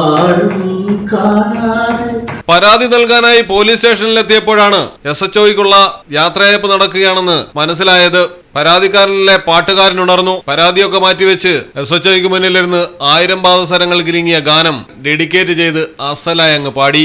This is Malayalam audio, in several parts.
ആയിരം കാണാതെ പരാതി നൽകാനായി പോലീസ് സ്റ്റേഷനിലെത്തിയപ്പോഴാണ് എസ് എച്ച് ഒയ്ക്കുള്ള യാത്രയയപ്പ് നടക്കുകയാണെന്ന് മനസ്സിലായത്. പരാതിക്കാരനിലെ പാട്ടുകാരൻ ഉണർന്നു പരാതിയൊക്കെ മാറ്റിവെച്ച് എസ് എച്ച് ഒയ്ക്ക് മുന്നിലിരുന്ന് ആയിരം പാദസരങ്ങൾ കിരിങ്ങിയ ഗാനം ഡെഡിക്കേറ്റ് ചെയ്ത് അസലായങ്ങ് പാടി.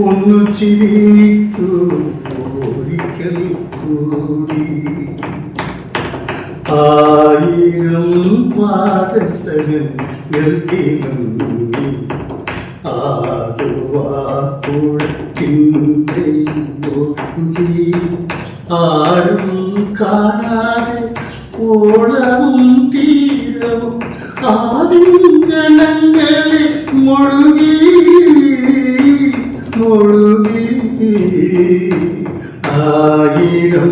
ഒന്നു ചിരിക്കൂ ഒരിക്കൽ കൂടി. ആയിരം ആടുവാക്കുഴി ആരും കാണാതെ ഓളവും തീരവും ആദ്യം ജനങ്ങളെ മുഴുകി മുഴുകി ആയിരം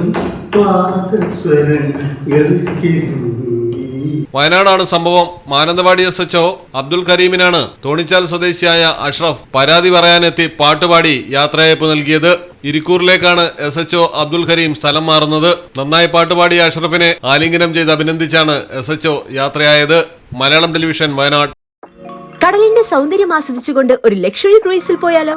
വയനാടാണ് സംഭവം. മാനന്തവാടി എസ് എച്ച് അബ്ദുൽ കരീമിനാണ് തോണിച്ചാൽ സ്വദേശിയായ അഷ്റഫ് പരാതി പറയാനെത്തി പാട്ടുപാടി യാത്രയയപ്പ് നൽകിയത്. ഇരിക്കൂറിലേക്കാണ് എസ് എച്ച് അബ്ദുൽ കരീം സ്ഥലം മാറുന്നത്. നന്നായി പാട്ടുപാടിയ അഷ്റഫിനെ ആലിംഗനം ചെയ്ത് അഭിനന്ദിച്ചാണ് എസ് എച്ച് യാത്രയായത്. മലയാളം ടെലിവിഷൻ വയനാട്. കടലിന്റെ സൗന്ദര്യം ആസ്വദിച്ചുകൊണ്ട് ഒരു ലക്ഷറി ക്രൂയിസിൽ പോയാലോ?